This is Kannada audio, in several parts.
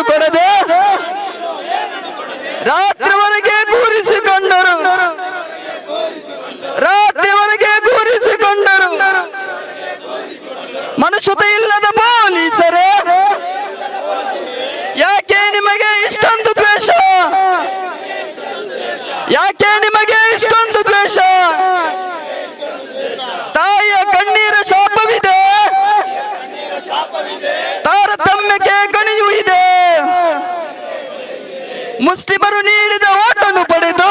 ಏನನ್ನು ಕೊಡದೆ ರಾತ್ರಿವರೆಗೆ ಕೂರಿಸಿಕೊಂಡರು ರಾತ್ರಿವರೆಗೆ ಕೂರಿಸಿಕೊಂಡರು ಮನುಷ್ಯತೆ ಇಲ್ಲದ ಪೊಲೀಸರೇ, ಯಾಕೆ ನಿಮಗೆ ಇಷ್ಟೊಂದು ದ್ವೇಷ? ಯಾಕೆ ನಿಮಗೆ ಇಷ್ಟೊಂದು ದ್ವೇಷ ತಾಯಿಯ ಕಣ್ಣೀರ ಶಾಪವಿದೆ ತಾರತಮ್ಯಕ್ಕೆ ಕಣಿಯೂ ಇದೆ ಮುಸ್ಲಿಮರು ನೀಡಿದ ಓಟನ್ನು ಪಡೆದು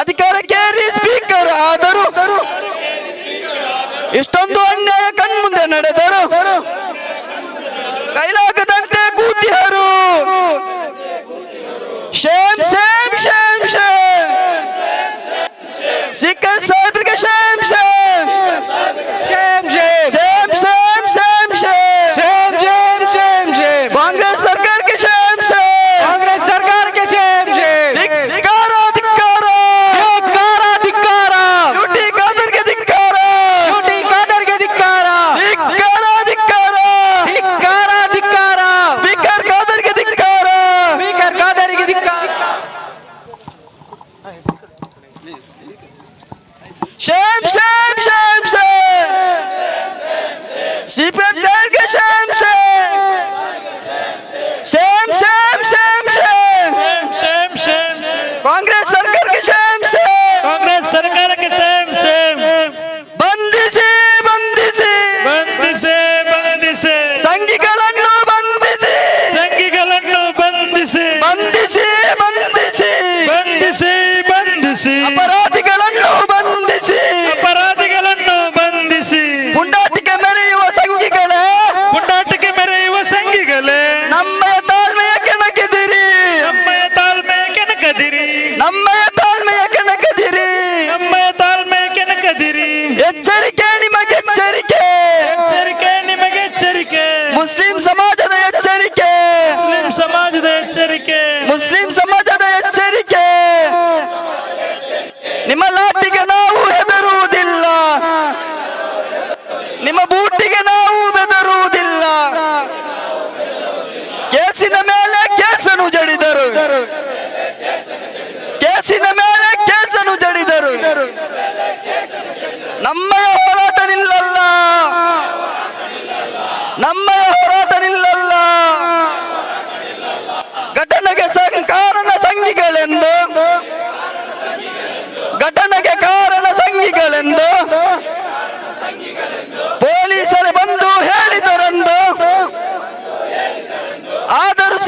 ಅಧಿಕಾರಕ್ಕೇರಿ ಸ್ಪೀಕರ್ ಆದರು. ಇಷ್ಟೊಂದು ಅನ್ಯಾಯ ಕಣ್ಮುಂದೆ ನಡೆದರು. ಕೈಲಾಗದಂತೆ ಕೂತಿಯರು ಶೇಮ್ ಶೇಮ್ ಶೇಮ್ ಶೇಮ್ ಸಿಕ್ಕರ್ ಸಾಹೇಬ್ರಿಗೆ ಶೇಮ್ ಶೇಮ್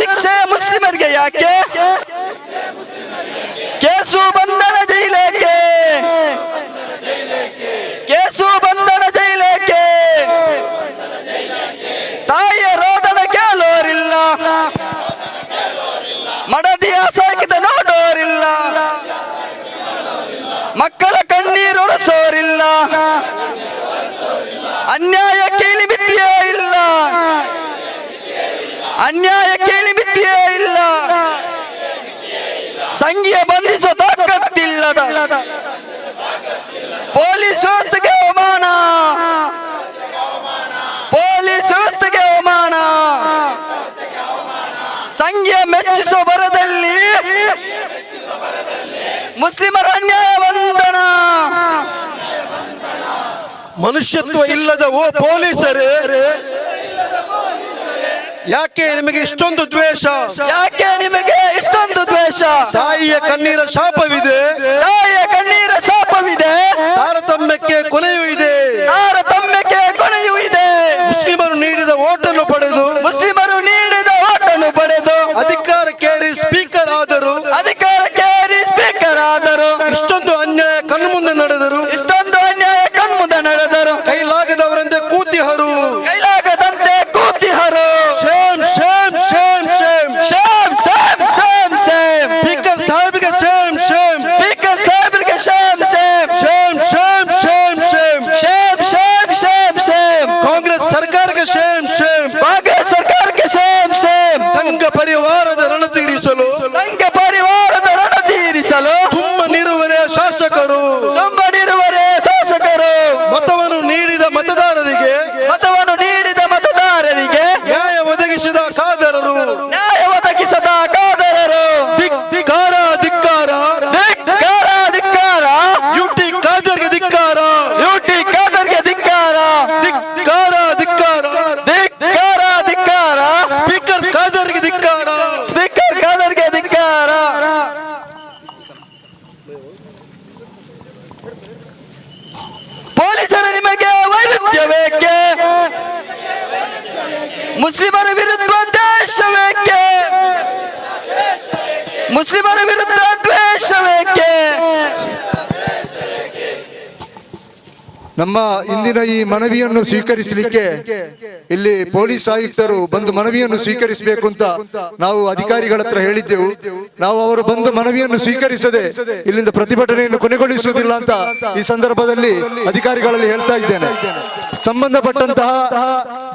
ಶಿಕ್ಷೆ ಮುಸ್ಲಿಮರಿಗೆ ಯಾಕೆ? ಕೇಸು ಬಂಧನ ಜೈಲೇಕೆ ಕೇಸು ಬಂಧನ ಜೈಲೇಕೆ ತಾಯಿಯ ರೋದನ ಕೇಳೋರಿಲ್ಲ. ಮಡದಿಯ ಸಾಕಿದ ನೋಡೋರಿಲ್ಲ. ಮಕ್ಕಳ ಕಣ್ಣೀರು ಒರೆಸೋರಿಲ್ಲ. ಅನ್ಯಾಯ ಕೇಳಿ ಬಿದ್ದಿಯೇ ಇಲ್ಲ ಅನ್ಯಾಯ ಕೇಳಿ ಬಿದ್ದಿಯೇ ಇಲ್ಲ. ಸಂಘೀಯ ಬಂಧಿಸುವ ತಾಕತ್ತಿಲ್ಲದ. ಪೊಲೀಸ್ ವ್ಯವಸ್ಥೆಗೆ ಅವಮಾನ. ಪೊಲೀಸ್ ವ್ಯವಸ್ಥೆಗೆ ಅವಮಾನ. ಸಂಘೀಯ ಮೆಚ್ಚಿಸುವ ಬರದಲ್ಲಿ ಮುಸ್ಲಿಮರ ಅನ್ಯಾಯ ಬಂಧನ. ಮನುಷ್ಯತ್ವ ಇಲ್ಲದ ಓ ಪೊಲೀಸರೇ ಯಾಕೆ ನಿಮಗೆ ಇಷ್ಟೊಂದು ದ್ವೇಷ? ಯಾಕೆ ನಿಮಗೆ ಇಷ್ಟೊಂದು ದ್ವೇಷ? ತಾಯಿಯ ಕಣ್ಣೀರ ಶಾಪವಿದೆ. ತಾಯಿಯ ಕಣ್ಣೀರ ಶಾಪವಿದೆ. ತಾರತಮ್ಯಕ್ಕೆ ಕೊನೆಯೂ ಇದೆ. ತಾರತಮ್ಯಕ್ಕೆ ಕೊನೆಯೂ ಇದೆ. ಮುಸ್ಲಿಮರು ನೀಡಿದ ಓಟನ್ನು ಪಡೆದು ಮುಸ್ಲಿಮರು ನೀಡಿದ ಓಟನ್ನು ಪಡೆದು ಅಧಿಕಾರ ಕೇರಿ ಸ್ಪೀಕರ್ ಆದರು. ಅಧಿಕಾರ ಮುಸ್ಲಿಮರ ವಿರುದ್ಧ ದ್ವೇಷವೇಕೆ? ನಮ್ಮ ಇಂದಿನ ಈ ಮನವಿಯನ್ನು ಸ್ವೀಕರಿಸಲಿಕ್ಕೆ ಇಲ್ಲಿ ಪೊಲೀಸ್ ಆಯುಕ್ತರು ಬಂದು ಮನವಿಯನ್ನು ಸ್ವೀಕರಿಸಬೇಕು ಅಂತ ನಾವು ಅಧಿಕಾರಿಗಳ ಹತ್ರ ಹೇಳಿದ್ದೆವು. ನಾವು ಅವರು ಬಂದು ಮನವಿಯನ್ನು ಸ್ವೀಕರಿಸದೆ ಇಲ್ಲಿಂದ ಪ್ರತಿಭಟನೆಯನ್ನು ಕೊನೆಗೊಳಿಸುವುದಿಲ್ಲ ಅಂತ ಈ ಸಂದರ್ಭದಲ್ಲಿ ಅಧಿಕಾರಿಗಳಲ್ಲಿ ಹೇಳ್ತಾ ಇದ್ದೇನೆ. ಸಂಬಂಧಪಟ್ಟಂತಹ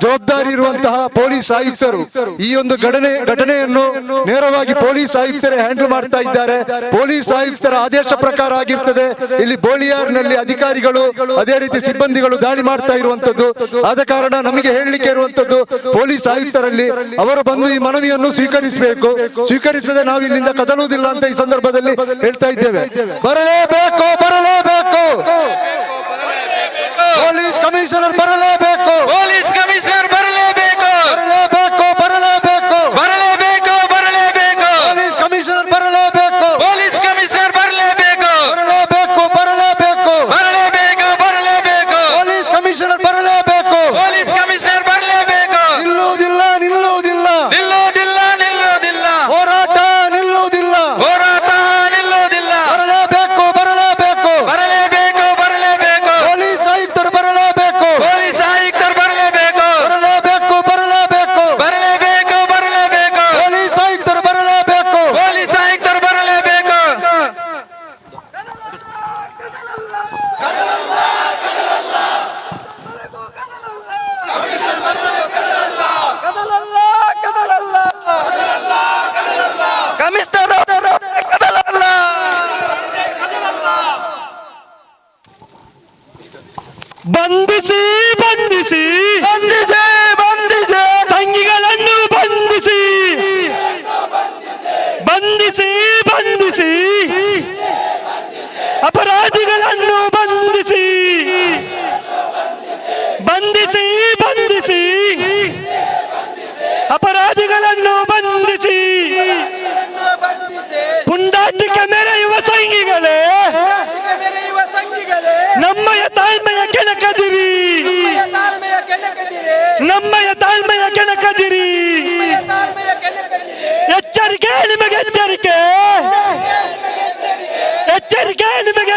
ಜವಾಬ್ದಾರಿ ಇರುವಂತಹ ಪೊಲೀಸ್ ಆಯುಕ್ತರು ಈ ಒಂದು ಘಟನೆ ಘಟನೆಯನ್ನು ನೇರವಾಗಿ ಪೊಲೀಸ್ ಆಯುಕ್ತರೇ ಹ್ಯಾಂಡಲ್ ಮಾಡ್ತಾ ಇದ್ದಾರೆ. ಪೊಲೀಸ್ ಆಯುಕ್ತರ ಆದೇಶ ಪ್ರಕಾರ ಆಗಿರ್ತದೆ. ಇಲ್ಲಿ ಬೋಳಿಯಾರ್ನಲ್ಲಿ ಅಧಿಕಾರಿಗಳು, ಅದೇ ರೀತಿ ಸಿಬ್ಬಂದಿಗಳು ದಾಳಿ ಮಾಡ್ತಾ ಇರುವಂತದ್ದು. ಆದ ಕಾರಣ ನಮಗೆ ಹೇಳಲಿಕ್ಕೆ ಇರುವಂತದ್ದು, ಪೊಲೀಸ್ ಆಯುಕ್ತರಲ್ಲಿ ಅವರು ಬಂದು ಈ ಮನವಿಯನ್ನು ಸ್ವೀಕರಿಸಬೇಕು. ಸ್ವೀಕರಿಸದೆ ನಾವು ಇಲ್ಲಿಂದ ಕದಲುವುದಿಲ್ಲ ಅಂತ ಈ ಸಂದರ್ಭದಲ್ಲಿ ಹೇಳ್ತಾ ಇದ್ದೇವೆ. ಬರಲೇಬೇಕು ಬರಲೇಬೇಕು. কমিশনের বাড়ালে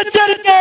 அமைச்சருக்கு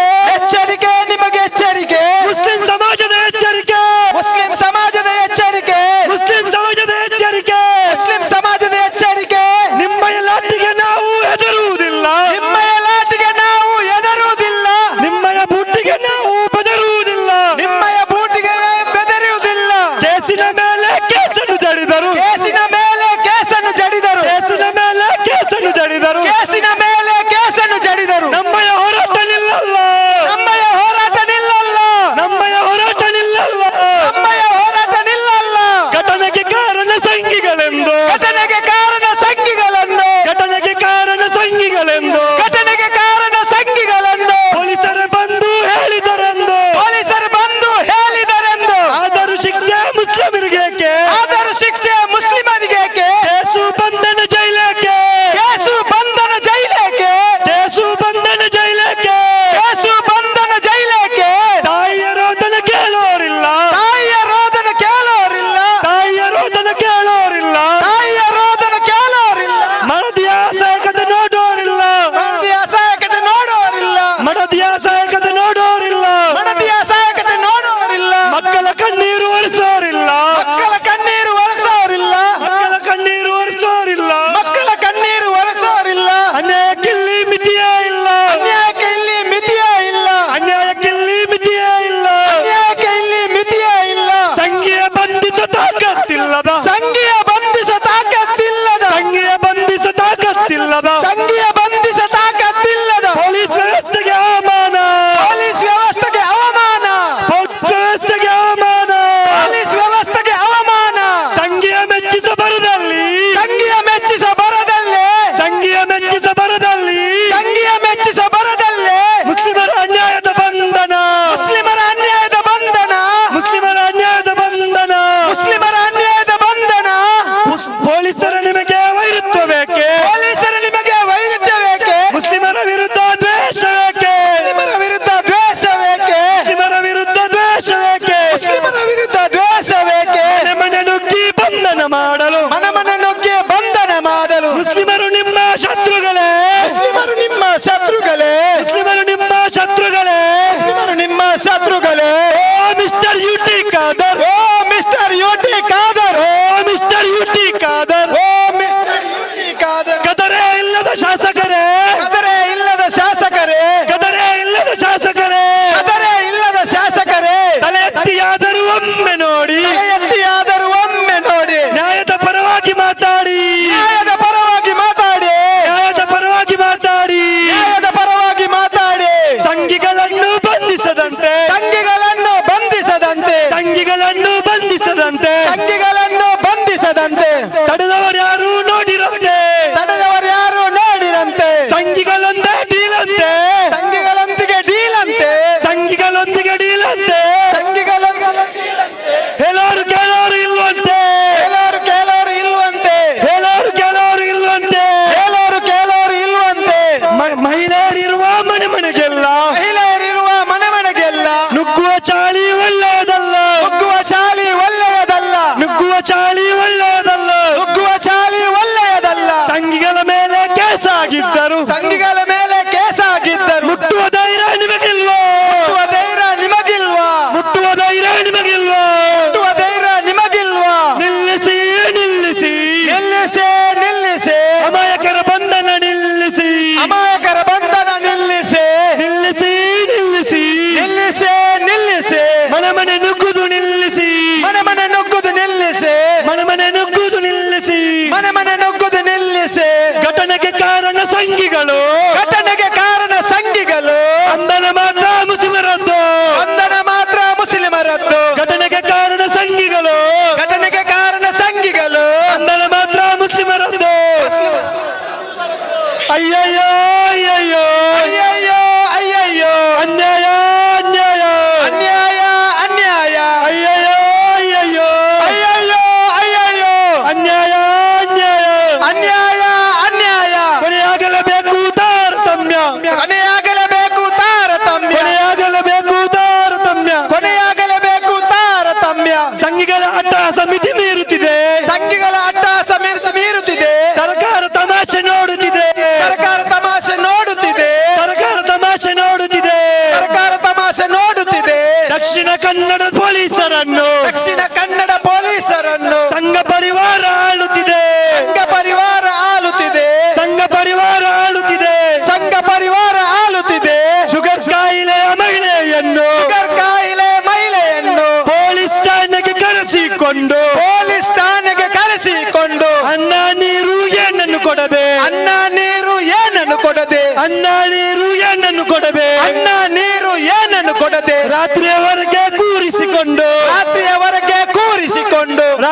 ದಕ್ಷಿಣ ಕನ್ನಡ ಪೊಲೀಸರನ್ನು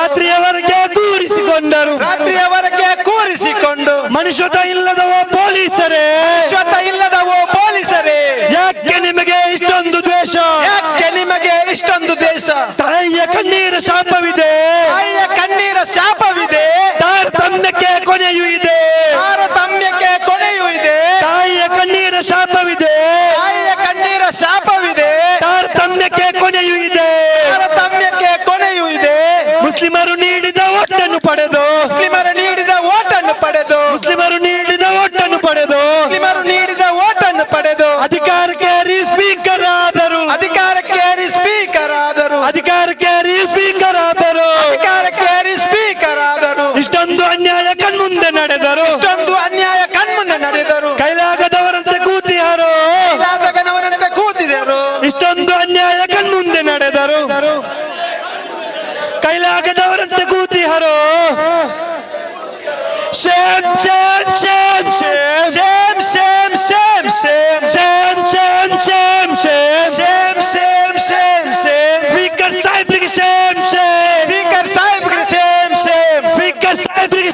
ರಾತ್ರಿಯವರೆಗೆ ಕೂರಿಸಿಕೊಂಡರು. ರಾತ್ರಿಯವರೆಗೆ ಕೂರಿಸಿಕೊಂಡು. ಮನುಷ್ಯತ ಇಲ್ಲದವ ಪೊಲೀಸರೇ. ಮನುಷ್ಯತ ಇಲ್ಲದವ ಪೊಲೀಸರೇ. ಯಾಕೆ ನಿಮಗೆ ಇಷ್ಟೊಂದು ದ್ವೇಷ? ಯಾಕೆ ನಿಮಗೆ ಇಷ್ಟೊಂದು ದ್ವೇಷ? ತಾಯಿಯ ಕಣ್ಣೀರ ಶಾಪವಿದೆ. Speaker Saib, Speaker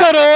करो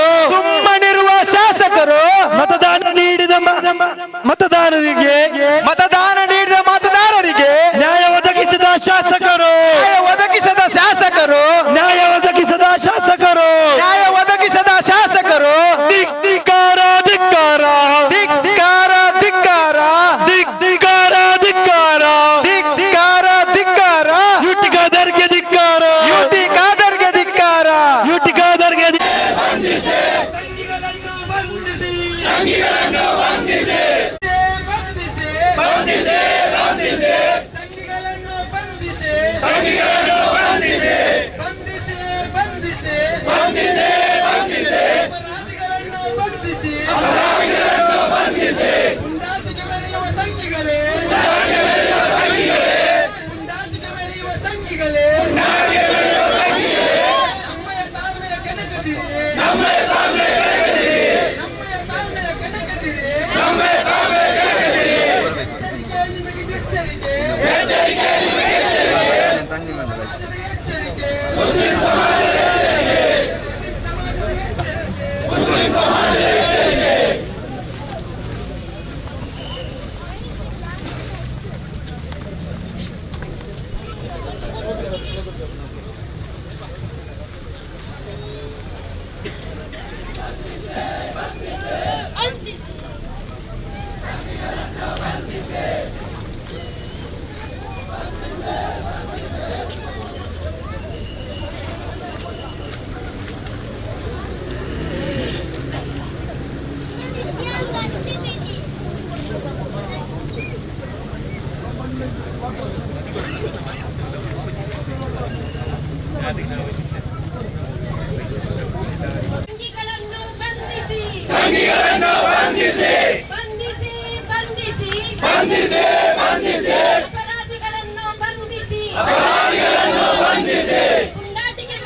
ಬಂಧಿಸಿ! ಬಂಧಿಸಿ ಬಂಧಿಸಿ! ಬಂಧಿಸಿ ಅಪರಾಧಿಗಳನ್ನು ಬಂಧಿಸಿ! ಅಪರಾಧಿಗಳನ್ನು ಬಂಧಿಸಿ! ಉಂಡಾಟಿಗೆ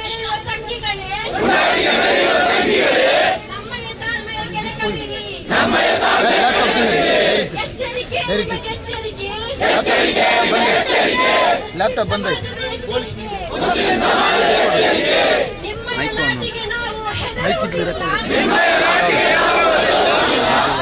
ನಮ್ಮಯ ತಾಳ್ಮೆಯ ನಮ್ಮಯ ಲ್ಯಾಪ್ಟಾಪ್ ಬಂದ ಮುಸ್ಲಿಂ ಸಮಾಜದ ಎಚ್ಚರಿಕೆ! ನಿಮ್ಮ ನಾವು ನಿಮ್ಮ ನಾವು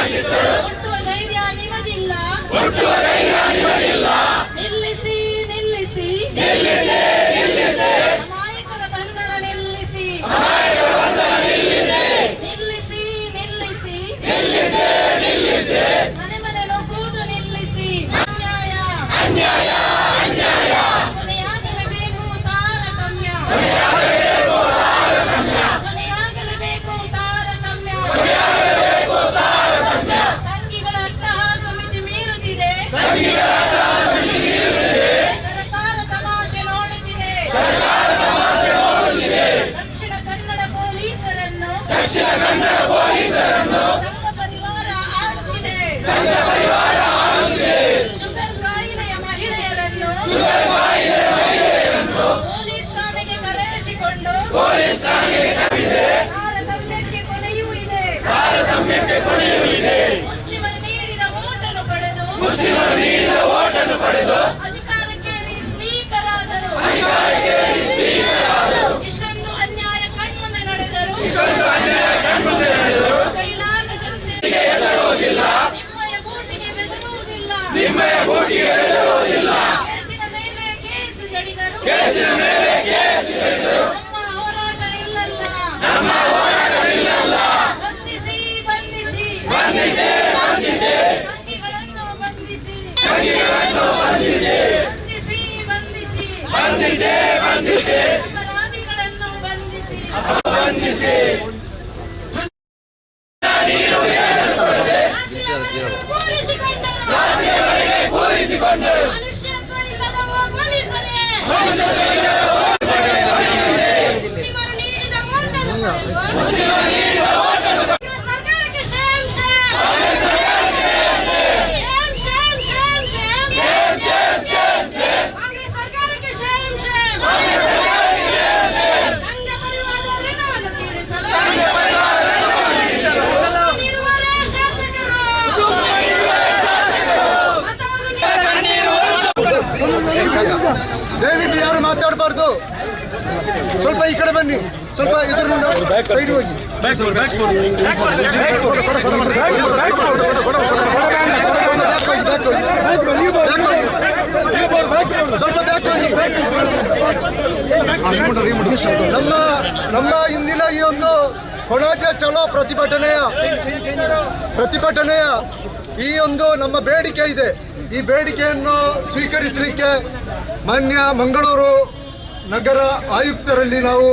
Are you through? ಈ ಕಡೆ ಬನ್ನಿ. ಸ್ವಲ್ಪ ಇದರಿಂದ ಸೈಡ್ ಹೋಗಿ. ನಮ್ಮ ನಮ್ಮ ಇಂದಿನ ಈ ಒಂದು ಕೊಣಾಜೆ ಚಲೋ ಪ್ರತಿಭಟನೆಯ ಪ್ರತಿಭಟನೆಯ ಈ ಒಂದು ನಮ್ಮ ಬೇಡಿಕೆ ಇದೆ. ಈ ಬೇಡಿಕೆಯನ್ನು ಸ್ವೀಕರಿಸಲಿಕ್ಕೆ ಮಾನ್ಯ ಮಂಗಳೂರು ನಗರ ಆಯುಕ್ತರಲ್ಲಿ ನಾವು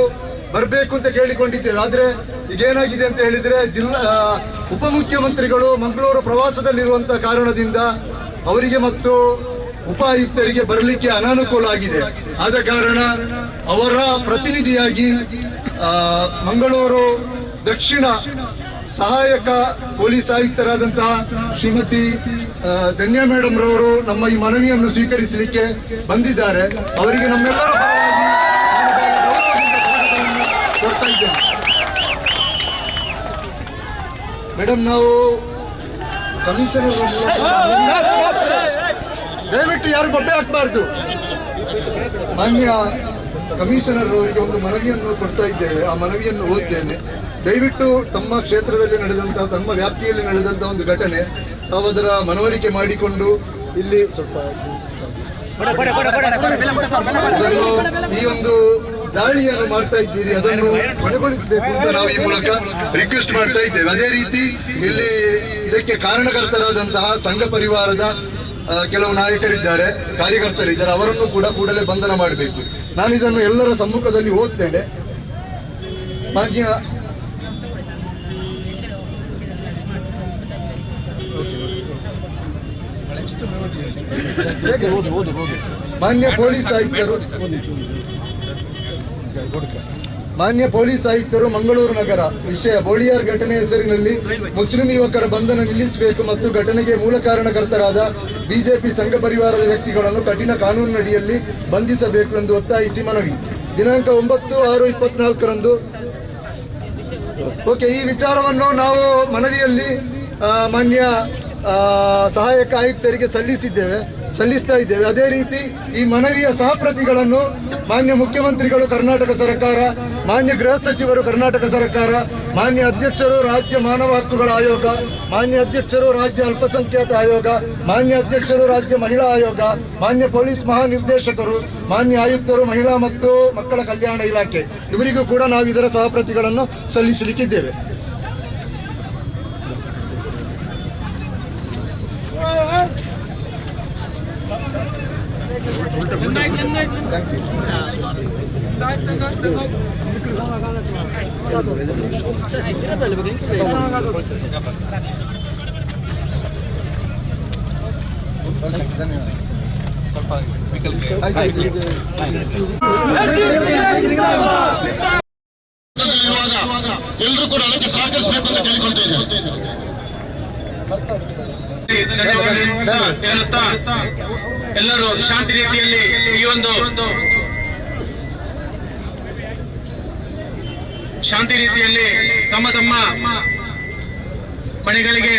ಬರಬೇಕು ಅಂತ ಕೇಳಿಕೊಂಡಿದ್ದೇವೆ. ಆದರೆ ಈಗೇನಾಗಿದೆ ಅಂತ ಹೇಳಿದರೆ ಜಿಲ್ಲಾ ಉಪಮುಖ್ಯಮಂತ್ರಿಗಳು ಮಂಗಳೂರು ಪ್ರವಾಸದಲ್ಲಿರುವಂಥ ಕಾರಣದಿಂದ ಅವರಿಗೆ ಮತ್ತು ಉಪ ಆಯುಕ್ತರಿಗೆ ಬರಲಿಕ್ಕೆ ಅನಾನುಕೂಲ ಆಗಿದೆ. ಆದ ಕಾರಣ ಅವರ ಪ್ರತಿನಿಧಿಯಾಗಿ ಮಂಗಳೂರು ದಕ್ಷಿಣ ಸಹಾಯಕ ಪೊಲೀಸ್ ಆಯುಕ್ತರಾದಂತಹ ಶ್ರೀಮತಿ ಧನ್ಯ ಮೇಡಮ್ ರವರು ನಮ್ಮ ಈ ಮನವಿಯನ್ನು ಸ್ವೀಕರಿಸಲಿಕ್ಕೆ ಬಂದಿದ್ದಾರೆ. ಅವರಿಗೆ ನಮ್ಮೆಲ್ಲರ ಮೇಡಮ್ ನಾವು ಕಮಿಷನರ್ ದಯವಿಟ್ಟು ಯಾರು ಬೊಬ್ಬೆ ಹಾಕಬಾರ್ದು. ಮಾನ್ಯ ಕಮಿಷನರ್ ಅವರಿಗೆ ಒಂದು ಮನವಿಯನ್ನು ಕೊಡ್ತಾ ಇದ್ದೇವೆ. ಆ ಮನವಿಯನ್ನು ಓದ್ತೇನೆ. ದಯವಿಟ್ಟು ತಮ್ಮ ಕ್ಷೇತ್ರದಲ್ಲಿ ನಡೆದಂತಹ ತಮ್ಮ ವ್ಯಾಪ್ತಿಯಲ್ಲಿ ನಡೆದಂತಹ ಒಂದು ಘಟನೆ ತಾವು ಅದರ ಮನವರಿಕೆ ಮಾಡಿಕೊಂಡು ಇಲ್ಲಿ ಸ್ವಲ್ಪ ಈ ಒಂದು ದಾಳಿಯನ್ನು ಮಾಡ್ತಾ ಇದ್ದೀರಿ ಅದನ್ನು ಕೊನೆಗೊಳಿಸಬೇಕು ಅಂತ ನಾವು ಈ ಮೂಲಕ ರಿಕ್ವೆಸ್ಟ್ ಮಾಡ್ತಾ ಇದ್ದೇವೆ. ಅದೇ ರೀತಿ ಇಲ್ಲಿ ಇದಕ್ಕೆ ಕಾರಣಕರ್ತರಾದಂತಹ ಸಂಘ ಪರಿವಾರದ ಕೆಲವು ನಾಯಕರಿದ್ದಾರೆ ಕಾರ್ಯಕರ್ತರಿದ್ದಾರೆ ಅವರನ್ನು ಕೂಡ ಕೂಡಲೇ ಬಂಧನ ಮಾಡಬೇಕು. ನಾನು ಇದನ್ನು ಎಲ್ಲರ ಸಮ್ಮುಖದಲ್ಲಿ ಓದ್ತೇನೆ. ಮಾನ್ಯ ಮಾನ್ಯ ಪೊಲೀಸ್ ಆಯುಕ್ತರು ಮಾನ್ಯ ಪೊಲೀಸ್ ಆಯುಕ್ತರು ಮಂಗಳೂರು ನಗರ, ವಿಷಯ ಬೋಳಿಯಾರ್ ಘಟನೆ ಹೆಸರಿನಲ್ಲಿ ಮುಸ್ಲಿಂ ಯುವಕರ ಬಂಧನ ನಿಲ್ಲಿಸಬೇಕು ಮತ್ತು ಘಟನೆಗೆ ಮೂಲ ಕಾರಣಕರ್ತರಾದ ಬಿಜೆಪಿ ಸಂಘ ಪರಿವಾರದ ವ್ಯಕ್ತಿಗಳನ್ನು ಕಠಿಣ ಕಾನೂನಿನಡಿಯಲ್ಲಿ ಬಂಧಿಸಬೇಕು ಎಂದು ಒತ್ತಾಯಿಸಿ ಮನವಿ. ದಿನಾಂಕ ಒಂಬತ್ತು ಆರು ಇಪ್ಪತ್ನಾಲ್ಕರಂದು. ಓಕೆ, ಈ ವಿಚಾರವನ್ನು ನಾವು ಮನವಿಯಲ್ಲಿ ಮಾನ್ಯ ಸಹಾಯಕ ಆಯುಕ್ತರಿಗೆ ಸಲ್ಲಿಸಿದ್ದೇವೆ. ಸಲ್ಲಿಸ್ತಾ ಇದ್ದೇವೆ. ಅದೇ ರೀತಿ ಈ ಮನವಿಯ ಸಹಪ್ರತಿಗಳನ್ನು ಮಾನ್ಯ ಮುಖ್ಯಮಂತ್ರಿಗಳು ಕರ್ನಾಟಕ ಸರ್ಕಾರ, ಮಾನ್ಯ ಗೃಹ ಸಚಿವರು ಕರ್ನಾಟಕ ಸರ್ಕಾರ, ಮಾನ್ಯ ಅಧ್ಯಕ್ಷರು ರಾಜ್ಯ ಮಾನವ ಹಕ್ಕುಗಳ ಆಯೋಗ, ಮಾನ್ಯ ಅಧ್ಯಕ್ಷರು ರಾಜ್ಯ ಅಲ್ಪಸಂಖ್ಯಾತ ಆಯೋಗ, ಮಾನ್ಯ ಅಧ್ಯಕ್ಷರು ರಾಜ್ಯ ಮಹಿಳಾ ಆಯೋಗ, ಮಾನ್ಯ ಪೊಲೀಸ್ ಮಹಾನಿರ್ದೇಶಕರು, ಮಾನ್ಯ ಆಯುಕ್ತರು ಮಹಿಳಾ ಮತ್ತು ಮಕ್ಕಳ ಕಲ್ಯಾಣ ಇಲಾಖೆ. ಇವರಿಗೂ ಕೂಡ ನಾವು ಇದರ ಸಹಪ್ರತಿಗಳನ್ನು ಸಲ್ಲಿಸಲಿಕ್ಕಿದ್ದೇವೆ. ಎಲ್ಲರೂ ಕೂಡ ಅದಕ್ಕೆ ಸಹಕರಿಸಬೇಕು ಅಂತ ಕೇಳಿಕೊಳ್ತಾ ಎಲ್ಲರೂ ಶಾಂತಿ ರೀತಿಯಲ್ಲಿ ಈ ಒಂದು ಶಾಂತಿ ರೀತಿಯಲ್ಲಿ ತಮ್ಮ ತಮ್ಮ ಮನೆಗಳಿಗೆ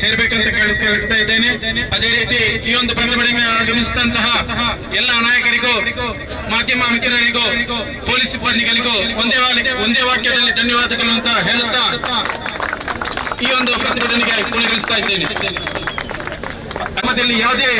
ಸೇರ್ಬೇಕಂತ ಕೇಳುತ್ತಾ ಕೇಳ್ತಾ ಇದ್ದೇನೆ. ಅದೇ ರೀತಿ ಈ ಒಂದು ಪ್ರತಿಭಟನೆ ಆಗಮಿಸಿದಂತಹ ಎಲ್ಲ ನಾಯಕರಿಗೂ, ಮಾಧ್ಯಮ ಮಿತ್ರರಿಗೂ, ಪೊಲೀಸ್ ಸಿಬ್ಬಂದಿಗಳಿಗೂ ಒಂದೇ ಒಂದೇ ವಾಕ್ಯದಲ್ಲಿ ಧನ್ಯವಾದಗಳು ಅಂತ ಹೇಳುತ್ತಾ ಈ ಒಂದು ಪ್ರತಿಭಟನೆಗೆ ಪೂರ್ಣಗೊಳಿಸ್ತಾ ಇದ್ದೇನೆ ನಮ್ಮದಲ್ಲಿ ಯಾವುದೇ